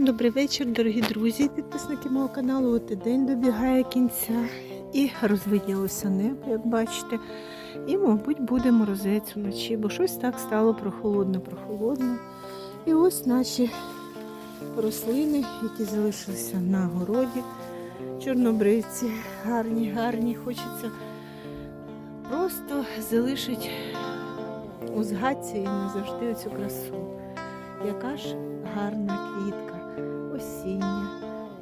Добрий вечір, дорогі друзі, підписники мого каналу. От і день добігає кінця і розвиднілося небо, як бачите. І, мабуть, буде морозець вночі, бо щось так стало прохолодно-прохолодно. І ось наші рослини, які залишилися на городі. Чорнобривці, гарні, гарні. Хочеться просто залишити у згадці і назавжди цю красу. Яка ж гарна квітка, осіння.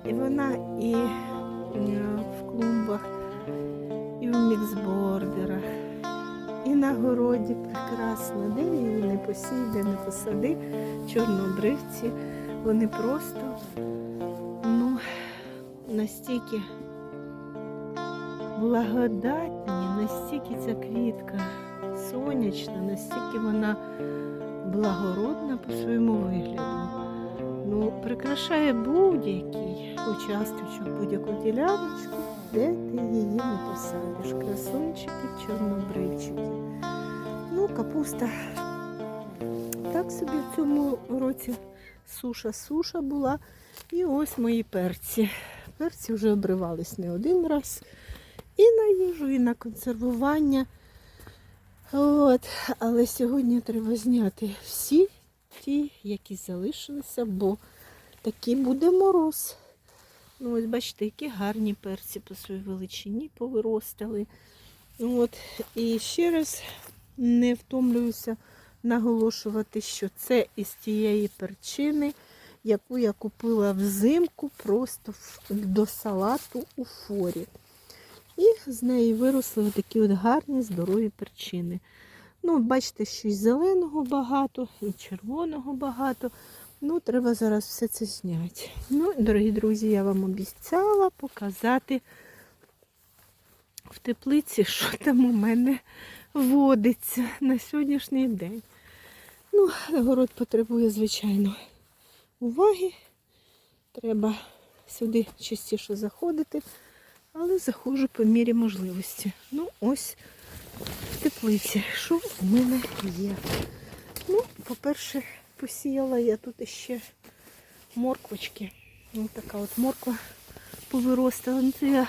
І вона і е, в клумбах, і в міксбордерах, і на городі прекрасна. Де її не посій, де не посади. Чорнобривці. Вони просто ну, настільки благодатні, настільки ця квітка сонячна, настільки вона благородна по своєму вигляду. Ну, прикрашає будь-який участочок, будь-яку діляночку, де ти її не посадиш. Красунчики, чорнобривчики. Ну, капуста. Так собі в цьому році суша-суша була. І ось мої перці. Перці вже обривались не один раз. І на їжу, і на консервування. От, але сьогодні треба зняти всі ті, які залишилися, бо такий буде мороз. Ну, ось бачите, які гарні перці по своїй величині повиростали. От, і ще раз не втомлююся наголошувати, що це із тієї перчини, яку я купила взимку просто до салату у форі. І з неї виросли такі от гарні здорові перчини. Ну, бачите, що і зеленого багато, і червоного багато. Ну, треба зараз все це зняти. Ну, дорогі друзі, я вам обіцяла показати в теплиці, що там у мене водиться на сьогоднішній день. Ну, город потребує, звичайно, уваги. Треба сюди частіше заходити але заходжу по мірі можливості. Ну, ось теплиці. Що в мене є? Ну, по-перше, посіяла я тут ще морквочки. Ось така от морква повиростала. Ну, це я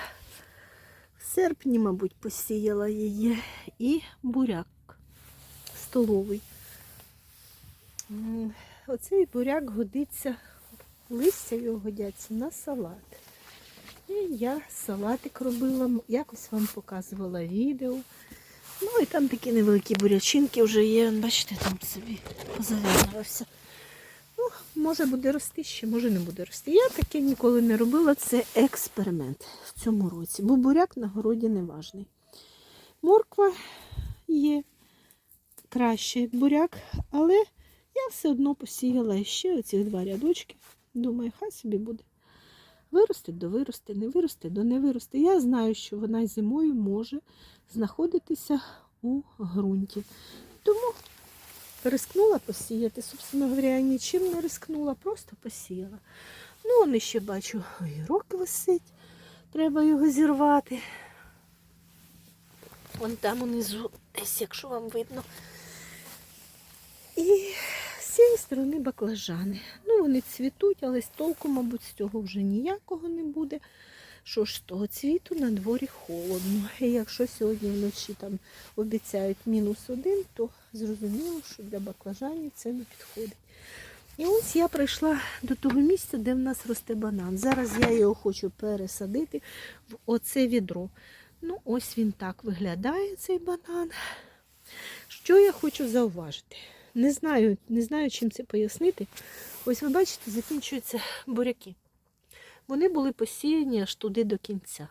в серпні, мабуть, посіяла її. І буряк столовий. Оцей буряк годиться, листя його годяться на салат. І я салатик робила, якось вам показувала відео. Ну і там такі невеликі бурячинки вже є. Бачите, там собі позав'язувався. Ну, може буде рости ще, може не буде рости. Я таке ніколи не робила. Це експеримент в цьому році, бо буряк на городі не важний. Морква є краще, як буряк, але я все одно посіяла ще оці два рядочки. Думаю, хай собі буде. Виросте до виросте, не виросте до не виросте. Я знаю, що вона зимою може знаходитися у ґрунті. Тому рискнула посіяти. Собственно говоря, я нічим не рискнула, просто посіяла. Ну, он ще бачу, огірок висить. Треба його зірвати. Вон там унизу, десь, якщо вам видно. І цієї сторони баклажани. Ну, вони цвітуть, але з толку, мабуть, з цього вже ніякого не буде. Що ж того цвіту на дворі холодно. І якщо сьогодні вночі там обіцяють мінус один, то зрозуміло, що для баклажанів це не підходить. І ось я прийшла до того місця, де в нас росте банан. Зараз я його хочу пересадити в оце відро. Ну, ось він так виглядає, цей банан. Що я хочу зауважити? Не знаю, не знаю, чим це пояснити. Ось ви бачите, закінчуються буряки. Вони були посіяні аж туди до кінця.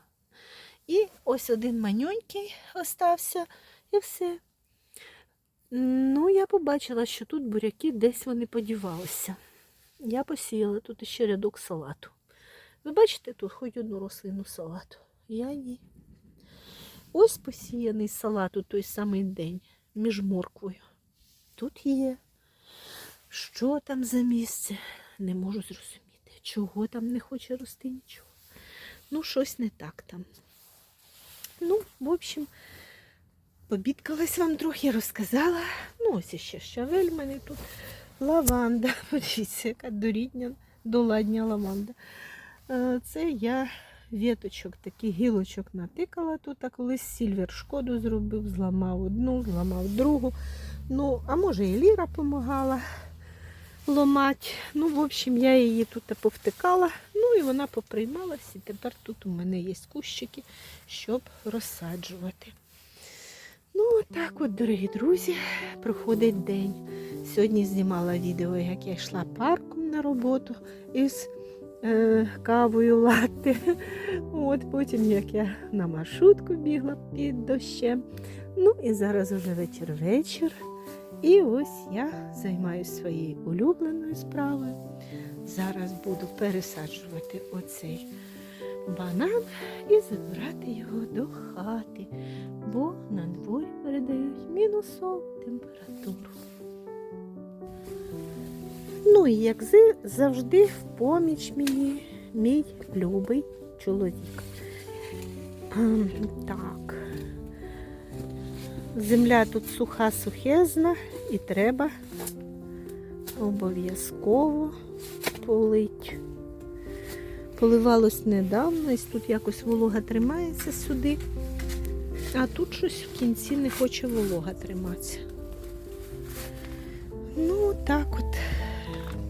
І ось один маньонький остався, і все. Ну, я побачила, що тут буряки десь вони подівалися. Я посіяла тут ще рядок салату. Ви бачите тут хоч одну рослину салату? Я ні. Ось посіяний салат у той самий день між морквою. Тут є. Що там за місце? Не можу зрозуміти. Чого там не хоче рости нічого. Ну, щось не так там. Ну, в общем, побідкалась вам трохи, розказала. Ну, ось іще щавель в мене тут. Лаванда. Подивіться, яка дорідня доладня ламанда. Е, Це я віточок, таких гілочок натикала тут, а колись Сільвер шкоду зробив, зламав одну, зламав другу. Ну, а може і Ліра допомагала ломати. Ну, в общем, я її тут повтикала, ну і вона поприймалась, і тепер тут у мене є кущики, щоб розсаджувати. Ну, так от, дорогі друзі, проходить день. Сьогодні знімала відео, як я йшла парком на роботу із е, кавою латте. От потім як я на маршрутку бігла під дощем. Ну і зараз уже вечір-вечір. І ось я займаюся своєю улюбленою справою. Зараз буду пересаджувати оцей банан і забирати його до хати, бо на дворі передають мінусову температуру. Ну і як завжди в поміч мені мій любий чоловік. Ем, Так. Земля тут суха сухезна і треба обов'язково полить. Поливалось недавно, і тут якось волога тримається сюди, а тут щось в кінці не хоче волога триматися. Ну, так от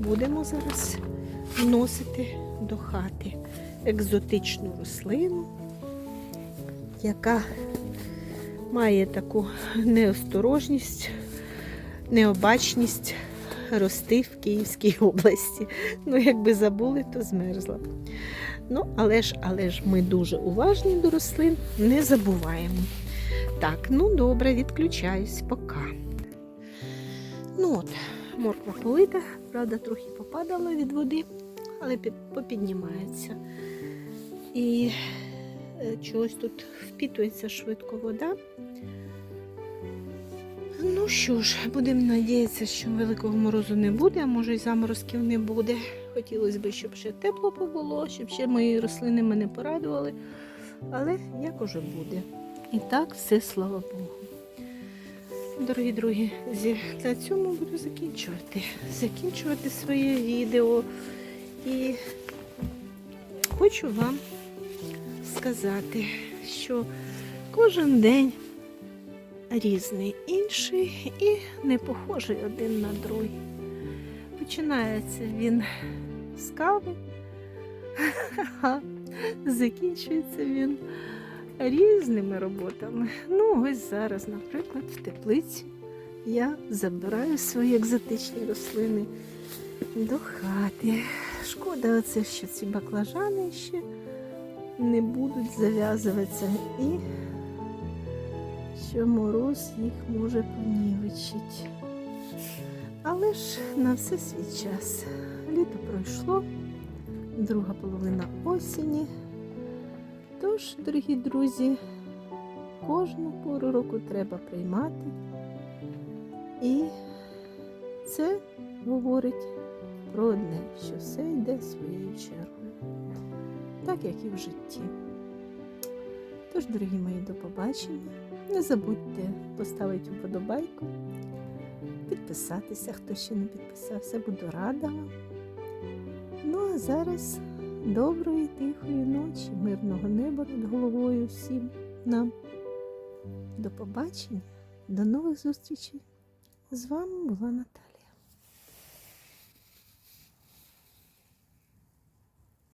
будемо зараз вносити до хати екзотичну рослину, яка має таку неосторожність, необачність рости в Київській області. Ну, якби забули, то змерзла. Ну, але ж, але ж ми дуже уважні до рослин, не забуваємо. Так, ну добре, відключаюсь, пока. Ну от, морква полита, правда, трохи попадала від води, але попіднімається. І чогось тут впітується швидко вода. Ну що ж, будемо надіятися, що великого морозу не буде, а може й заморозків не буде. Хотілося б, щоб ще тепло побуло, щоб ще мої рослини мене порадували. Але як уже буде. І так все слава Богу. Дорогі друзі, зі- на цьому буду закінчувати. Закінчувати своє відео. І хочу вам сказати, що кожен день різний інший і не похожий один на другий. Починається він з кави, закінчується він різними роботами. Ну, ось зараз, наприклад, в теплиці я забираю свої екзотичні рослини до хати. Шкода, оце, що ці баклажани ще не будуть зав'язуватися і що мороз їх може понівечити. Але ж на все свій час. Літо пройшло, друга половина осені. Тож, дорогі друзі, кожну пору року треба приймати. І це говорить про одне, що все йде своєю чергою, так як і в житті. Тож, дорогі мої, до побачення. Не забудьте поставити вподобайку, підписатися, хто ще не підписався, буду рада вам. Ну а зараз доброї, тихої ночі, мирного неба над головою всім нам. До побачення, до нових зустрічей. З вами була Наталя.